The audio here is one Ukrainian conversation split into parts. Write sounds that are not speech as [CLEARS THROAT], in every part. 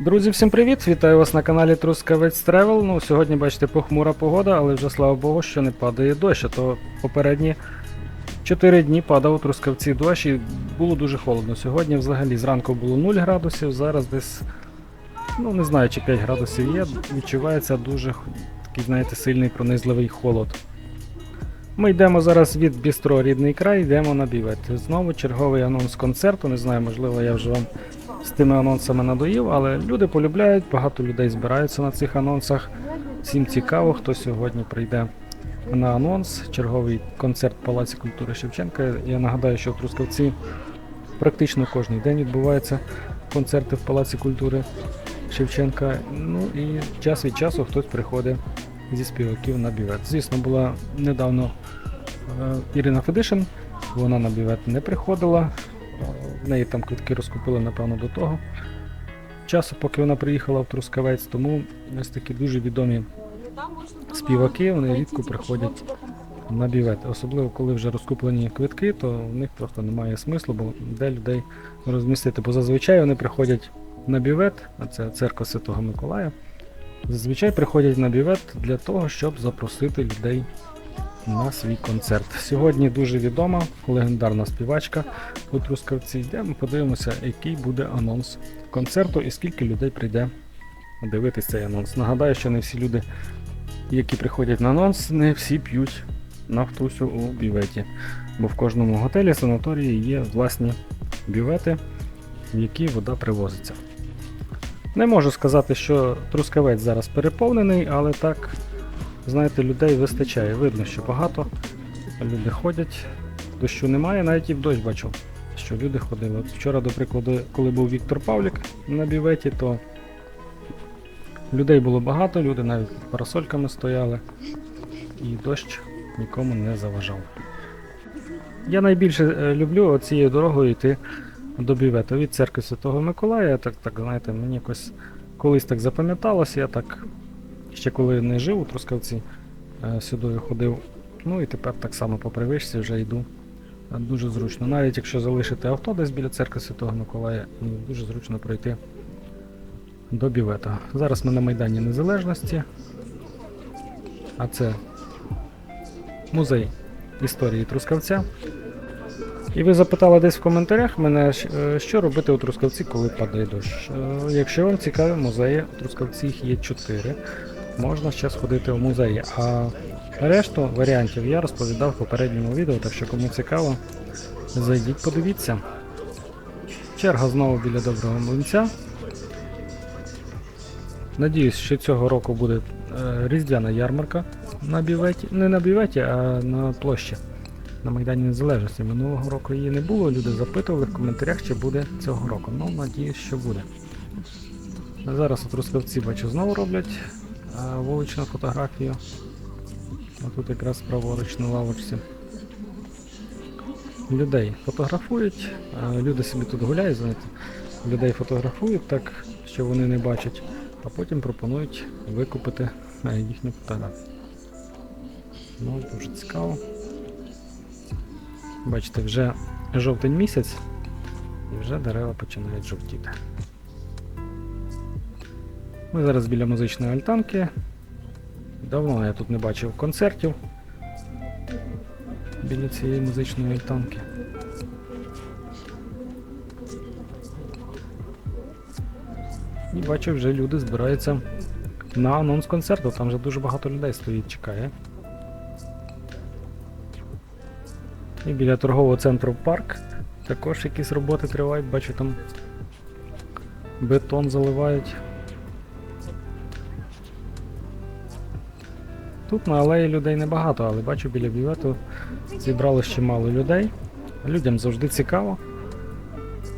Друзі, всім привіт! Вітаю вас на каналі Трускавець Тревел. Ну, сьогодні, бачите, похмура погода, але вже слава Богу, що не падає дощ, а то попередні 4 дні падав у Трускавці дощ і було дуже холодно. Сьогодні взагалі зранку було 0 градусів, зараз десь, ну не знаю, чи 5 градусів є. Відчувається дуже такий, знаєте, сильний пронизливий холод. Ми йдемо зараз від Бістро Рідний край, йдемо на бівет. Знову черговий анонс концерту. Не знаю, можливо, я вже вам з тими анонсами надоїв, але люди полюбляють, багато людей збираються на цих анонсах. Всім цікаво, хто сьогодні прийде на анонс. Черговий концерт Палаці культури Шевченка. Я нагадаю, що в Трускавці практично кожен день відбуваються концерти в Палаці культури Шевченка. Ну і час від часу хтось приходить зі співаків на бівет. Звісно, була недавно е, Ірина Федишин, вона на бівет не приходила. Неї там квитки розкупили, напевно, до того часу, поки вона приїхала в Трускавець, тому ось такі дуже відомі співаки, вони рідко приходять на бівет. Особливо, коли вже розкуплені квитки, то в них просто немає смислу, бо де людей розмістити. Бо зазвичай вони приходять на бівет, а це церква Святого Миколая. Зазвичай приходять на бівет для того, щоб запросити людей на свій концерт. Сьогодні дуже відома легендарна співачка у Трускавці. Йдемо подивимося, який буде анонс концерту і скільки людей прийде дивитись цей анонс. Нагадаю, що не всі люди, які приходять на анонс, не всі п'ють нафтусю у бюветі. Бо в кожному готелі санаторії є власні бювети, в які вода привозиться. Не можу сказати, що Трускавець зараз переповнений, але так, знаєте, людей вистачає. Видно, що багато. Люди ходять, дощу немає, навіть і в дощ бачив, що люди ходили. Вчора, до прикладу, коли був Віктор Павлік на бюветі, то людей було багато, люди навіть під парасольками стояли, і дощ нікому не заважав. Я найбільше е, люблю цією дорогою йти до бювету від церкви Святого Миколая. Так, так, знаєте, мені якось колись так запам'яталося, я так ще коли не жив у Трускавці, е, сюди ходив. Ну і тепер так само по привичці вже йду. Е, Дуже зручно. Навіть якщо залишити авто десь біля церкви Святого Миколая, ну, дуже зручно пройти до бівета. Зараз ми на Майдані Незалежності, а це музей історії Трускавця. І ви запитали десь в коментарях мене, е, що робити у Трускавці, коли падає дощ. Якщо вам цікаві музеї, у Трускавці їх є 4. Можна ще сходити в музеї. А решту варіантів я розповідав в попередньому відео, так що кому цікаво, зайдіть, подивіться. Черга знову біля доброго млинця. Надіюсь, що цього року буде е, різдвяна ярмарка на бюветі. Не на бюветі, а на площі на Майдані Незалежності. Минулого року її не було. Люди запитували в коментарях, чи буде цього року. Ну, надіюсь, що буде. Зараз у Трускавці бачу знову роблять вуличну фотографію. А тут якраз праворуч на лавочці. Людей фотографують, люди собі тут гуляють, знаєте, людей фотографують так, що вони не бачать, а потім пропонують викупити їхню фотографію. Ну, дуже цікаво. Бачите, вже жовтень місяць і вже дерева починають жовтіти. Ми зараз біля музичної альтанки. Давно я тут не бачив концертів біля цієї музичної альтанки. І бачу, вже люди збираються на анонс концерту. Там вже дуже багато людей стоїть, чекає. І біля торгового центру парк також якісь роботи тривають, бачу там бетон заливають. Тут на алеї людей небагато, але бачу біля бювету зібралось чимало людей. Людям завжди цікаво.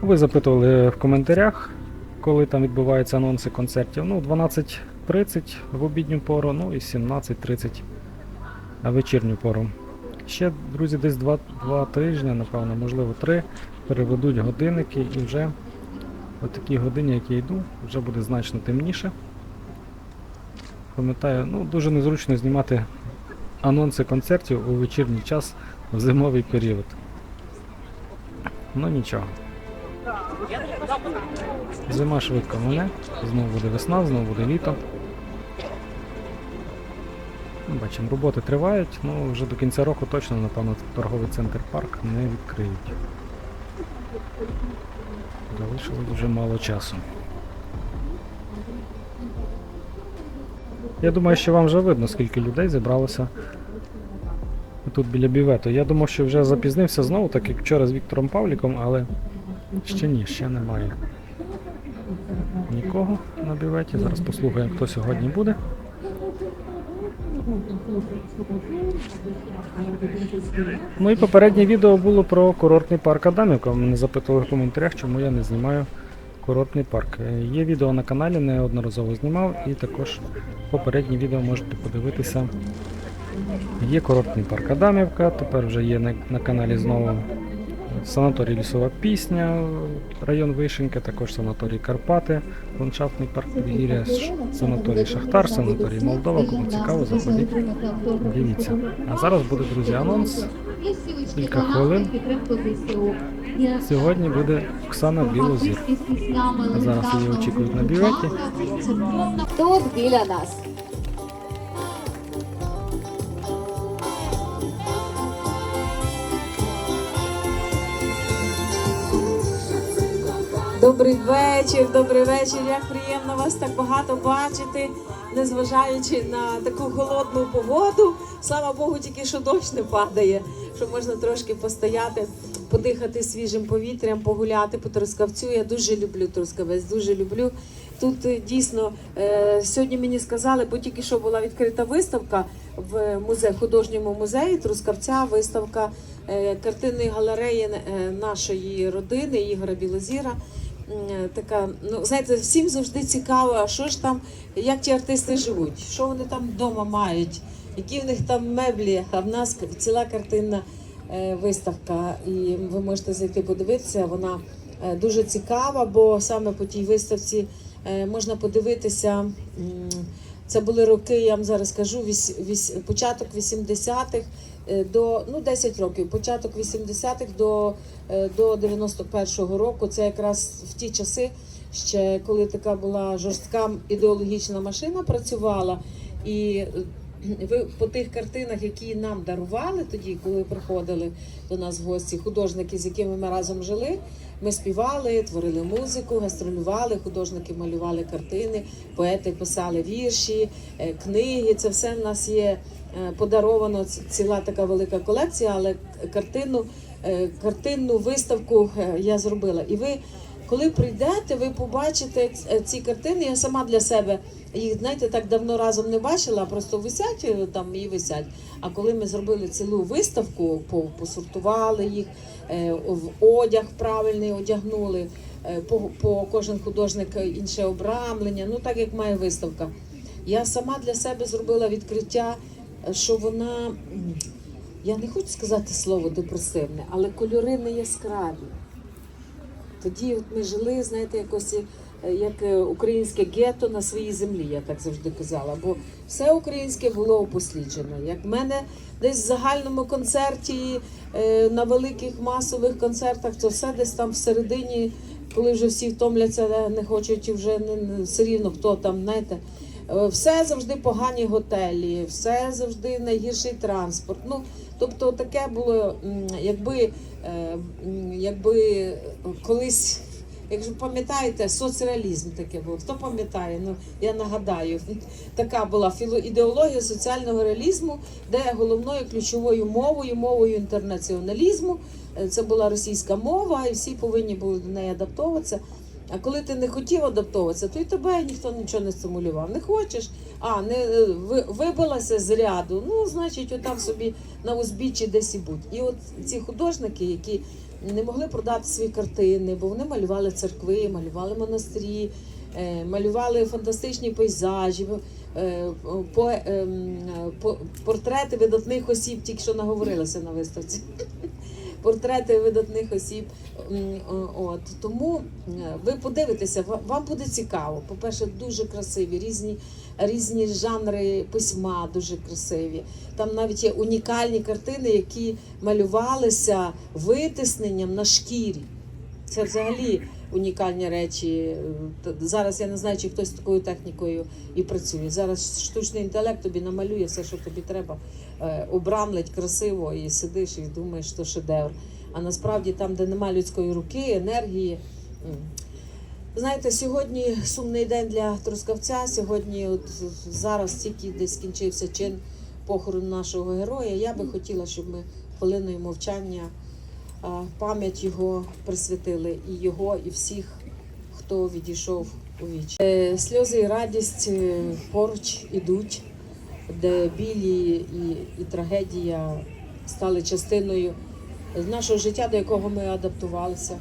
Ви запитували в коментарях, коли там відбуваються анонси концертів. Ну, 12.30 в обідню пору, ну і 17.30 на вечірню пору. Ще, друзі, десь 2, 2 тижні, напевно, можливо, 3, переведуть годинники і вже о такій годині, як я йду, вже буде значно темніше. Пам'ятаю, ну дуже незручно знімати анонси концертів у вечірній час в зимовий період. Ну нічого. Зима швидко мене, знову буде весна, знову буде літо. Ну, Бачимо, роботи тривають, ну вже до кінця року точно, напевно, торговий центр парк не відкриють. Залишилось вже мало часу. Я думаю, що вам вже видно, скільки людей зібралося тут біля бівету. Я думав, що вже запізнився знову, так як вчора з Віктором Павліком, але ще ні, ще немає. Нікого на біветі. Зараз послухаємо, хто сьогодні буде. Ну і попереднє відео було про курортний парк Адамівка. Мене запитували в коментарях, чому я не знімаю курортний парк. Е, Є відео на каналі, неодноразово знімав, і також попереднє відео можете подивитися. Є курортний парк Адамівка, тепер вже є на, на каналі знову санаторій Лісова Пісня, район Вишенька, також санаторій Карпати, ландшафтний парк Підгір'я, санаторій Шахтар, санаторій Молдова. Кому цікаво, заходіть. Дивіться. А зараз буде, друзі, анонс. Кілька хвилин. Сьогодні буде Оксана Білозір. Зараз її очікують на бюветі. Тут біля нас. Добрий вечір, добрий вечір. Як приємно вас так багато бачити, незважаючи на таку холодну погоду. Слава Богу, тільки що дощ не падає, що можна трошки постояти, подихати свіжим повітрям, погуляти по Трускавцю. Я дуже люблю Трускавець, дуже люблю. Тут е, дійсно е, сьогодні мені сказали, бо тільки що була відкрита виставка в музей, художньому музеї Трускавця, виставка е, картинної галереї нашої родини Ігора Білозіра. Така, ну знаєте, всім завжди цікаво, а що ж там, як ті артисти живуть, що вони там вдома мають, які в них там меблі. А в нас ціла картинна виставка, і ви можете зайти подивитися. Вона е, дуже цікава, бо саме по тій виставці е, можна подивитися. Це були роки, я вам зараз кажу, вісь, вісь, початок 80-х е, до ну 10 років, початок 80-х до, е, до 91-го року. Це якраз в ті часи, ще коли така була жорстка ідеологічна машина працювала. І е, [CLEARS THROAT] ви по тих картинах, які нам дарували тоді, коли приходили до нас в гості, художники, з якими ми разом жили. Ми співали, творили музику, гастролювали, художники малювали картини, поети писали вірші, е, книги. Це все в нас є е, подаровано. Ціла така велика колекція, але картину, е, картинну виставку я зробила. І ви, коли прийдете, ви побачите е, ці картини. Я сама для себе їх, знаєте, так давно разом не бачила, просто висять е, там і висять. А коли ми зробили цілу виставку, по- посортували їх, е, в одяг правильний одягнули, по, по кожен художник інше обрамлення, ну так як має виставка. Я сама для себе зробила відкриття, що вона, я не хочу сказати слово депресивне, але кольори не яскраві. Тоді от ми жили, знаєте, якось е, як е, українське гетто на своїй землі, я так завжди казала. Бо все українське було опосліджено. Як в мене десь в загальному концерті, е, на великих масових концертах, то все десь там всередині, коли вже всі втомляться, не хочуть вже не, все рівно хто там, знаєте. Е, Все завжди погані готелі, все завжди найгірший транспорт. Ну, тобто таке було, якби, е, якби колись, якщо пам'ятаєте, соцреалізм таке був. Хто пам'ятає? Ну я нагадаю, [LAUGHS] така була філоідеологія соціального реалізму, де головною ключовою мовою, мовою інтернаціоналізму, е, це була російська мова, і всі повинні були до неї адаптовуватися. А коли ти не хотів адаптовуватися, то й тебе ніхто нічого не стимулював. Не хочеш, а не е, вибилася з ряду. Ну, значить, отам собі на узбіччі десь і будь. І от ці художники, які не могли продати свої картини, бо вони малювали церкви, малювали монастирі, е, малювали фантастичні пейзажі, е, по, по, портрети видатних осіб, тільки що наговорилася на виставці. Портрети видатних осіб. От тому е, ви подивитеся, вам буде цікаво. По-перше, дуже красиві, різні, різні жанри письма, дуже красиві. Там навіть є унікальні картини, які малювалися витисненням на шкірі. Це взагалі унікальні речі. Е, Зараз я не знаю, чи хтось з такою технікою і працює. Зараз штучний інтелект тобі намалює все, що тобі треба, е, обрамлить красиво і сидиш і думаєш, що шедевр. А насправді там, де нема людської руки, енергії. Знаєте, сьогодні сумний день для Трускавця. Сьогодні, от зараз тільки десь скінчився чин похорону нашого героя. Я би хотіла, щоб ми хвилиною мовчання пам'ять його присвятили і його, і всіх, хто відійшов у віч. Е, Сльози і радість е, поруч ідуть, де білі і, і трагедія стали частиною нашого життя, до якого ми адаптувалися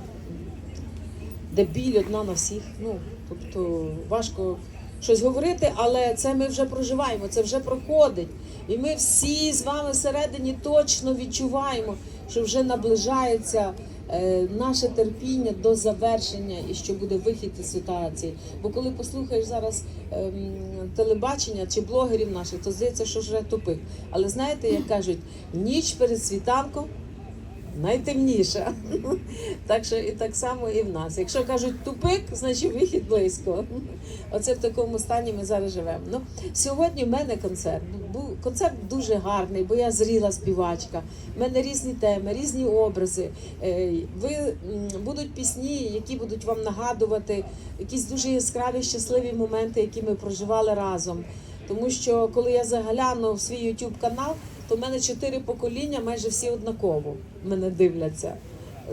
де біль одна на всіх. Ну, тобто важко щось говорити, але це ми вже проживаємо, це вже проходить. І ми всі з вами всередині точно відчуваємо, що вже наближається е, наше терпіння до завершення і що буде вихід із ситуації. Бо коли послухаєш зараз ем, телебачення чи блогерів наших, то здається, що вже тупик. Але знаєте, як кажуть, ніч перед світанком найтемніша. Так що і так само і в нас. Якщо кажуть тупик, значить вихід близько. Оце в такому стані ми зараз живемо. Ну, сьогодні в мене концерт. Був концерт дуже гарний, бо я зріла співачка. У мене різні теми, різні образи. Е, Ви будуть пісні, які будуть вам нагадувати якісь дуже яскраві щасливі моменти, які ми проживали разом. Тому що коли я загляну в свій YouTube канал, то в мене чотири покоління, майже всі однаково мене дивляться.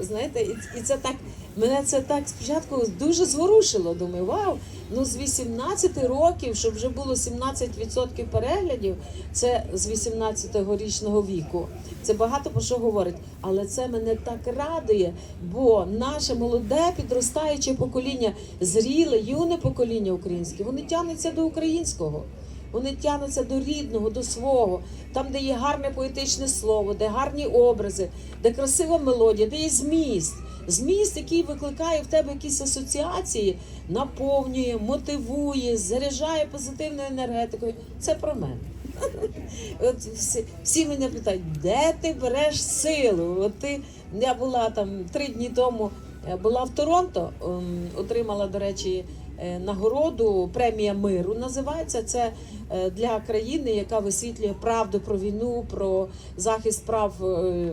Знаєте, і, і це так мене це так спочатку дуже зворушило. Думаю, вау, ну з 18 років, щоб вже було 17% переглядів, це з 18-річного віку. Це багато про що говорить. Але це мене так радує, бо наше молоде підростаюче покоління, зріле, юне покоління українське, вони тягнуться до українського. Вони тягнуться до рідного, до свого, там, де є гарне поетичне слово, де гарні образи, де красива мелодія, де є зміст. Зміст, який викликає в тебе якісь асоціації, наповнює, мотивує, заряджає позитивною енергетикою. Це про мене. [LAUGHS] От всі, всі мене питають, де ти береш силу? От ти я була там три дні тому, була в Торонто, ем, отримала, до речі, нагороду премія миру називається. Це е, для країни, яка висвітлює правду про війну, про захист прав е,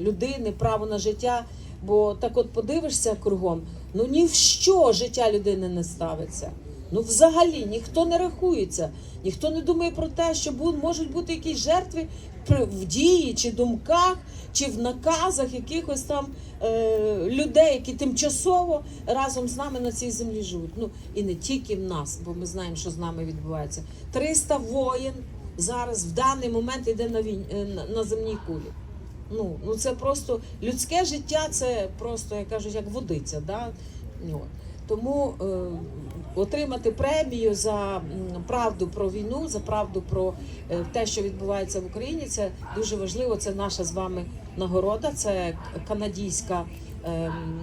людини, право на життя. Бо так от подивишся кругом, ну ні в що життя людини не ставиться. Ну, взагалі ніхто не рахується, ніхто не думає про те, що можуть бути якісь жертви в дії чи думках, чи в наказах якихось там е, людей, які тимчасово разом з нами на цій землі живуть. Ну і не тільки в нас, бо ми знаємо, що з нами відбувається. 300 воїн зараз в даний момент йде на війн е, на, земній кулі. Ну, ну це просто людське життя, це просто, як кажуть, як водиця. Да? Тому е, отримати премію за правду про війну, за правду про е, те, що відбувається в Україні, це дуже важливо. Це наша з вами нагорода. Це канадійська ем,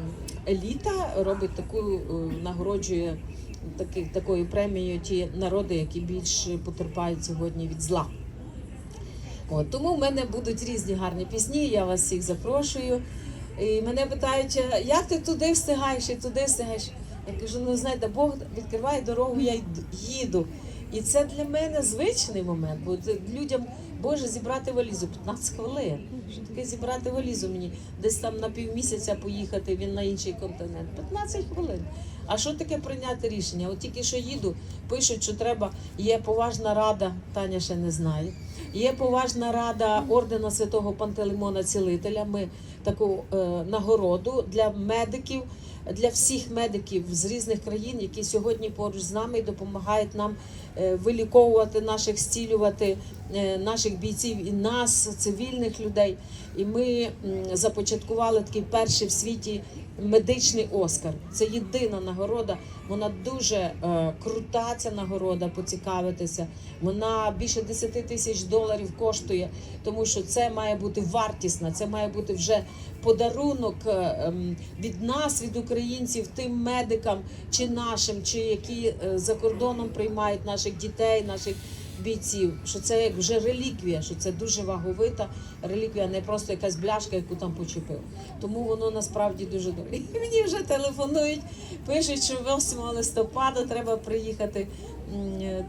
еліта робить таку е, нагороджує таки, такою премією ті народи, які більш потерпають сьогодні від зла. От, тому в мене будуть різні гарні пісні, я вас всіх запрошую. І мене питають, як ти туди встигаєш і туди встигаєш? Я кажу, ну знаєте, Бог відкриває дорогу, я їду. І це для мене звичний момент, бо людям Боже зібрати валізу 15 хвилин. Що таке зібрати валізу мені? Десь там на півмісяця поїхати він на інший континент. 15 хвилин. А що таке прийняти рішення? От тільки що їду, пишуть, що треба, є поважна рада, Таня ще не знає. Є поважна рада ордена святого Пантелеймона Цілителя. Ми таку е, нагороду для медиків, для всіх медиків з різних країн, які сьогодні поруч з нами і допомагають нам е, виліковувати наших, зцілювати наших бійців і нас, цивільних людей. І ми започаткували такий перший в світі медичний Оскар. Це єдина нагорода. Вона дуже е, крута. Ця нагорода, поцікавитися. Вона більше 10 тисяч доларів коштує, тому що це має бути вартісна, це має бути вже подарунок е, ем, від нас, від українців, тим медикам, чи нашим, чи які е, за кордоном приймають наших дітей, наших бійців, що це як вже реліквія, що це дуже ваговита реліквія, не просто якась бляшка, яку там почепив. Тому воно насправді дуже добре. [LAUGHS] І мені вже телефонують, пишуть, що 8 листопада треба приїхати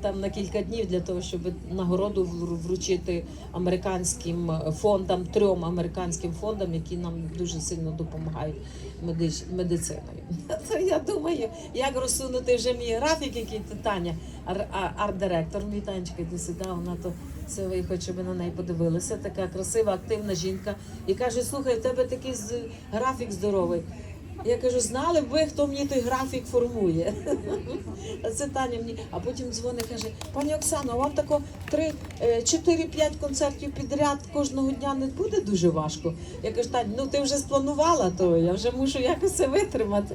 там на кілька днів для того, щоб нагороду вручити американським фондам, трьом американським фондам, які нам дуже сильно допомагають медициною. [LAUGHS] То я думаю, як розсунути вже мій графік, який Таня, арт-директор, мій Танечка, іди сюди, вона то все виїхала, щоб ви на неї подивилися. Така красива, активна жінка. І каже: слухай, в тебе такий графік здоровий. Я кажу, знали б ви, хто мені той графік формує. А це Таня мені, а потім дзвонить, каже, пані Оксано, вам тако три, е, чотири-п'ять концертів підряд кожного дня не буде дуже важко. Я кажу, Тань, ну ти вже спланувала, то я вже мушу якось це витримати.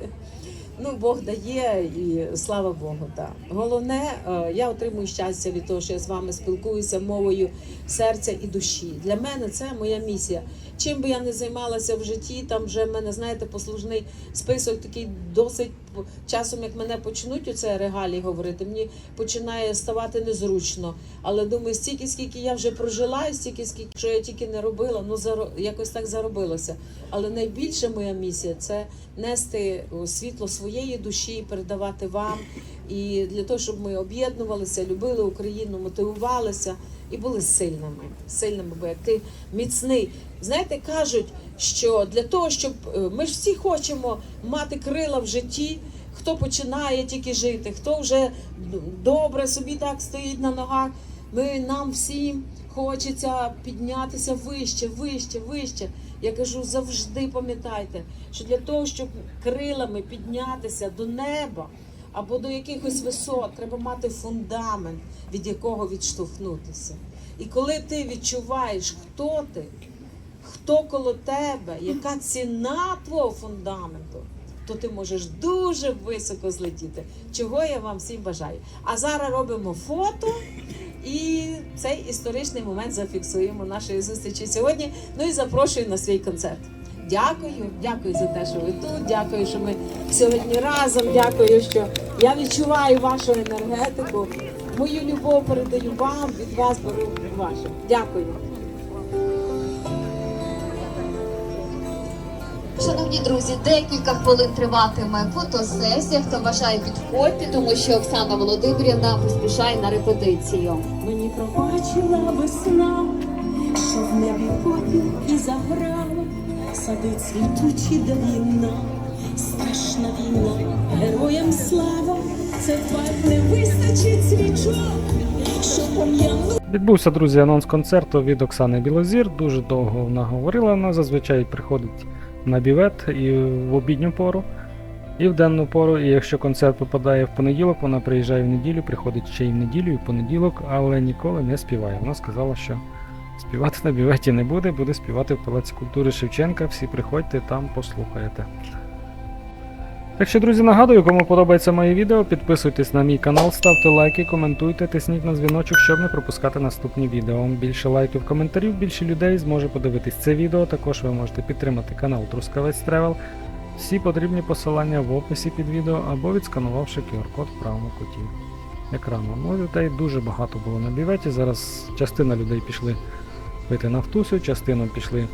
Ну, Бог дає і слава Богу. Так. Головне, е, я отримую щастя від того, що я з вами спілкуюся мовою серця і душі. Для мене це моя місія. Чим би я не займалася в житті, там вже в мене, знаєте, послужний список такий досить часом, як мене почнуть оце регалії говорити, мені починає ставати незручно. Але думаю, стільки, скільки я вже прожила, і стільки, скільки що я тільки не робила, ну якось так заробилося. Але найбільша моя місія це нести світло своєї душі, передавати вам. І для того, щоб ми об'єднувалися, любили Україну, мотивувалися і були сильними. Сильними, бо як ти міцний. Знаєте, кажуть, що для того, щоб е, ми ж всі хочемо мати крила в житті. Хто починає тільки жити, хто вже добре собі так стоїть на ногах. Ми нам всім хочеться піднятися вище, вище, вище. Я кажу, завжди пам'ятайте, що для того, щоб крилами піднятися до неба або до якихось висот, треба мати фундамент, від якого відштовхнутися. І коли ти відчуваєш, хто ти, хто коло тебе, яка ціна твого фундаменту, то ти можеш дуже високо злетіти. Чого я вам всім бажаю. А зараз робимо фото. І цей історичний момент зафіксуємо нашої зустрічі сьогодні. Ну і запрошую на свій концерт. Дякую, дякую за те, що ви тут. Дякую, що ми сьогодні разом. Дякую, що я відчуваю вашу енергетику. Мою любов передаю вам, від вас беру вашу. Дякую. Шановні друзі, декілька хвилин триватиме фотосесія. Хто бажає підходьте, тому що Оксана Володимирівна поспішає на репетицію. Мені пробачила весна, що в небі попіл і заграла, садить цвітучі давівна, страшна війна, героям слава, це факт не вистачить свічок. Відбувся, друзі, анонс концерту від Оксани Білозір. Дуже довго вона говорила. Вона зазвичай приходить на бівет і в обідню пору, і в денну пору. І якщо концерт попадає в понеділок, вона приїжджає в неділю, приходить ще й в неділю, і в понеділок, але ніколи не співає. Вона сказала, що співати на біветі не буде, буде співати в Палаці культури Шевченка. Всі приходьте там, послухаєте. Так що, друзі, нагадую, кому подобається моє відео, підписуйтесь на мій канал, ставте лайки, коментуйте, тисніть на дзвіночок, щоб не пропускати наступні відео. Більше лайків, коментарів, більше людей зможе подивитись це відео. Також ви можете підтримати канал Трускавець Тревел. Всі потрібні посилання в описі під відео або відсканувавши QR-код в правому куті екрану. Ну, людей дуже багато було на біветі. Зараз частина людей пішли пити нафтусю, частина пішли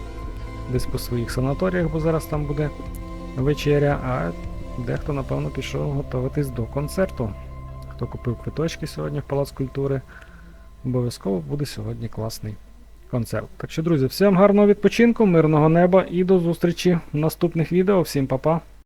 десь по своїх санаторіях, бо зараз там буде вечеря. а Дехто, напевно, пішов готуватись до концерту. Хто купив квиточки сьогодні в Палац культури, обов'язково буде сьогодні класний концерт. Так що, друзі, всім гарного відпочинку, мирного неба і до зустрічі в наступних відео. Всім па-па!